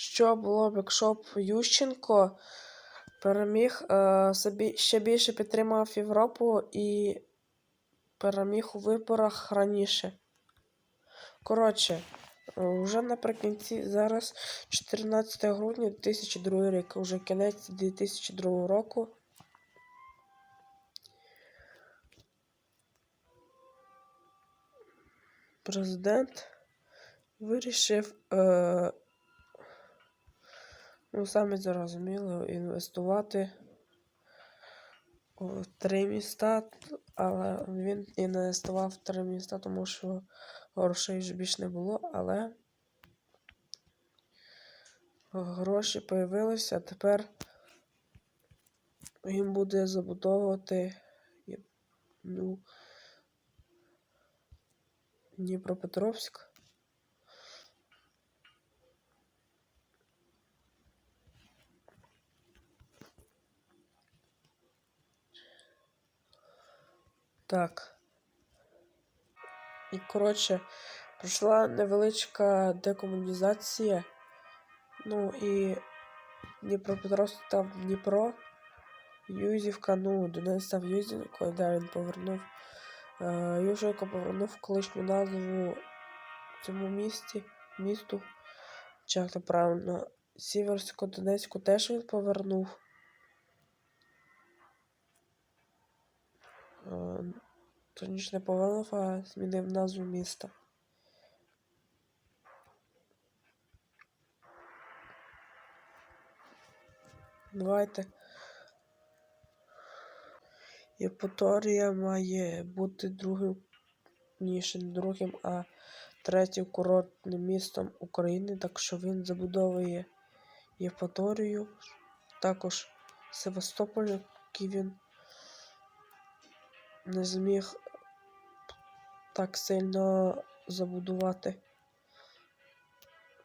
що було б, якщо б Ющенко переміг е, собі ще більше підтримав Європу і переміг у виборах раніше. Коротше, вже наприкінці зараз 14 грудня 2002 рік, уже кінець 2002 року. Президент вирішив, е, ну, самі зрозуміло, інвестувати в три міста, але він інвестував в три міста, тому що грошей вже більш не було, але гроші появилися, а тепер він буде забудовувати ну, Дніпропетровськ. Так. І, коротше, пройшла невеличка декомунізація. Ну і Дніпропетровськ став Дніпро. Юзівка, ну, Донець став Юзівкою, де він повернув. Е, повернув колишню назву цьому місті, місту. Чи як то правильно, Сіверську Донецьку теж він повернув. Е, Точніше не повернув, а змінив назву міста. Давайте. Євпаторія має бути другим, ніж другим, а третім курортним містом України, так що він забудовує Євпаторію, також Севастополь, який він не зміг так сильно забудувати.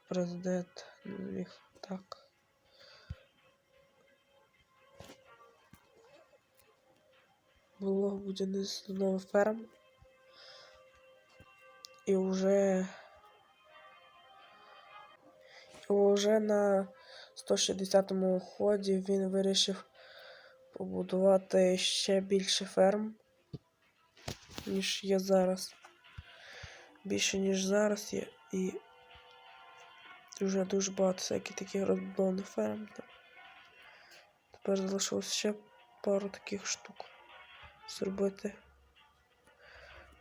Президент не зміг так. Було будівництво нових ферм. І вже і вже на 160-му ході він вирішив побудувати ще більше ферм, ніж є зараз. Більше, ніж зараз є. І вже дуже багато всяких таких розбудованих ферм. Тепер залишилось ще пару таких штук зробити.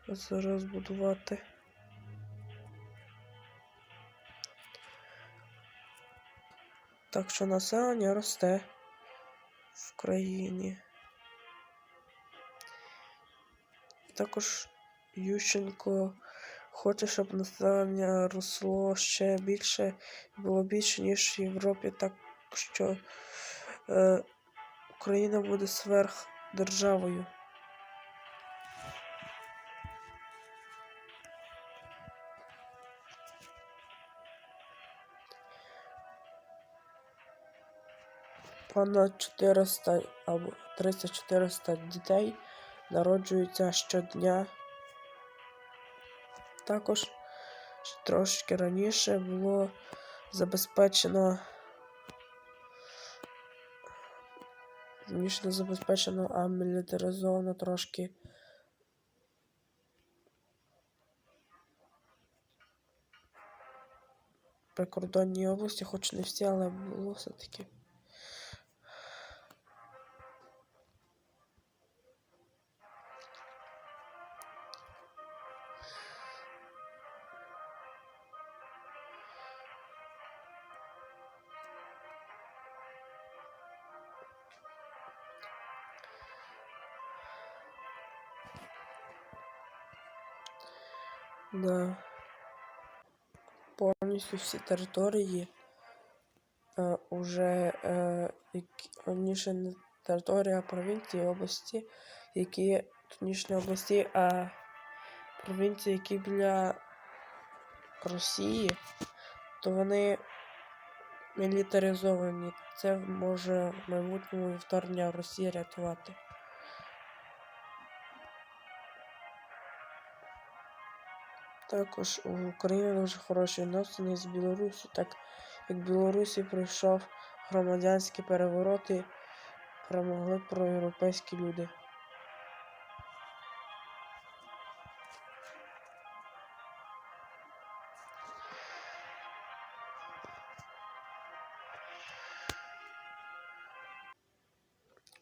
Зараз будувати. Так що населення росте в країні. Також Ющенко хоче, щоб населення росло ще більше було більше, ніж в Європі, так що е, Україна буде сверхдержавою. Понад 400 або 300-400 дітей народжуються щодня. Також трошки раніше було забезпечено не забезпечено, а мілітаризовано трошки. Прикордонній області, хоч не всі, але було все-таки. Да. Повністю всі території е, уже е, раніше не територія провінції області, які точніше не області, а провінції, які біля Росії, то вони мілітаризовані. Це може в майбутньому вторгнення Росії рятувати. Також у України дуже хороші відносини з Білорусі, так як в Білорусі пройшов громадянський переворот і перемогли проєвропейські люди.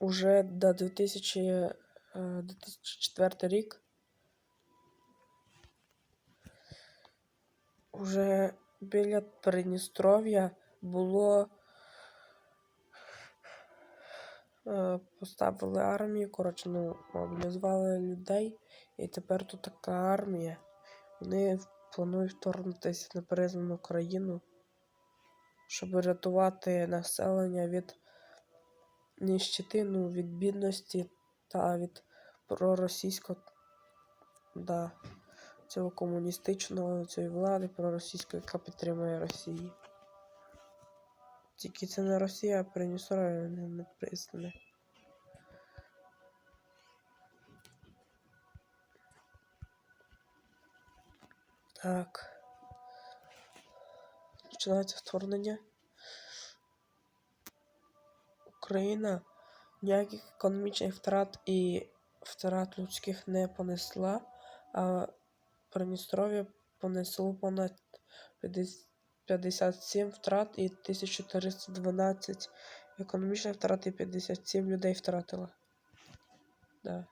Уже до 2000, е, 2004 рік уже біля Придністров'я було е, поставили армію, коротше, ну, мобілізували людей, і тепер тут така армія. Вони планують вторгнутися на призвану країну, щоб рятувати населення від нищети, ну, від бідності та від проросійського да, цього комуністичного цієї влади проросійської, яка підтримує Росію. Тільки це не Росія, а Придністров'я не, не признане. Так. Починається вторгнення. Україна ніяких економічних втрат і втрат людських не понесла, а Придністров'я понесло понад 50 57 втрат і 1312 економічних втрат і 57 людей втратила. Да.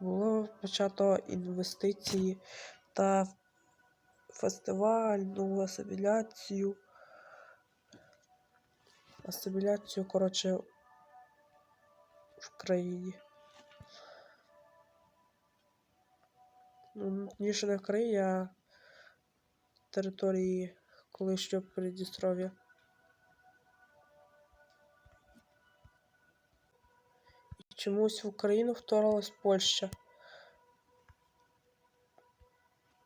Було почато інвестиції та фестивальну асиміляцію. Асиміляцію, коротше, в країні. Ну, ніж не в країні, а території колишнього Придністров'я. І чомусь в Україну вторглась Польща.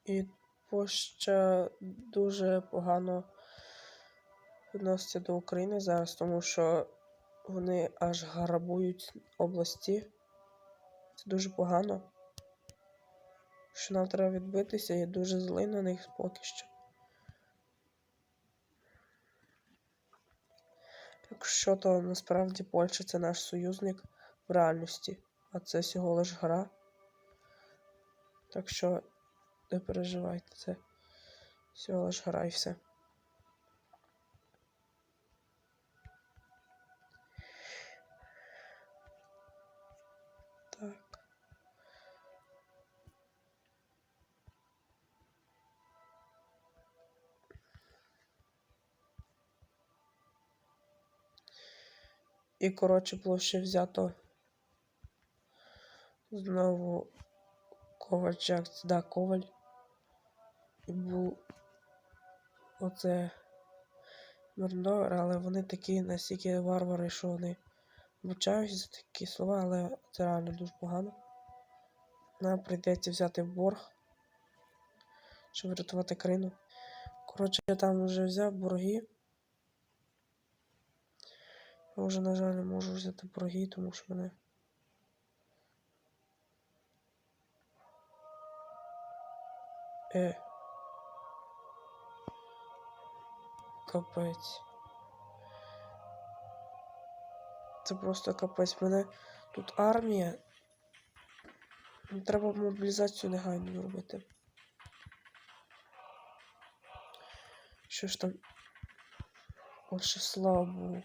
І Польща дуже погано відноситься до України зараз, тому що вони аж грабують області. Це дуже погано. Що нам треба відбитися, я дуже злий на них поки що. Якщо то насправді Польща це наш союзник в реальності, а це всього лиш гра. Так що не переживайте, це всього лиш гра і все. Так. І, коротше, площа взято знову Ковальчак, да, Коваль. Був оце Мордор, але вони такі настільки варвари, що вони вибачаюсь за такі слова, але це реально дуже погано. Нам прийдеться взяти борг, щоб врятувати країну. Коротше, я там вже взяв борги. Я вже, на жаль, не можу взяти борги, тому що мене. Е. Капець. Це просто капець. Мене тут армія. Треба мобілізацію негайно робити. Що ж там? Отже, слава Богу.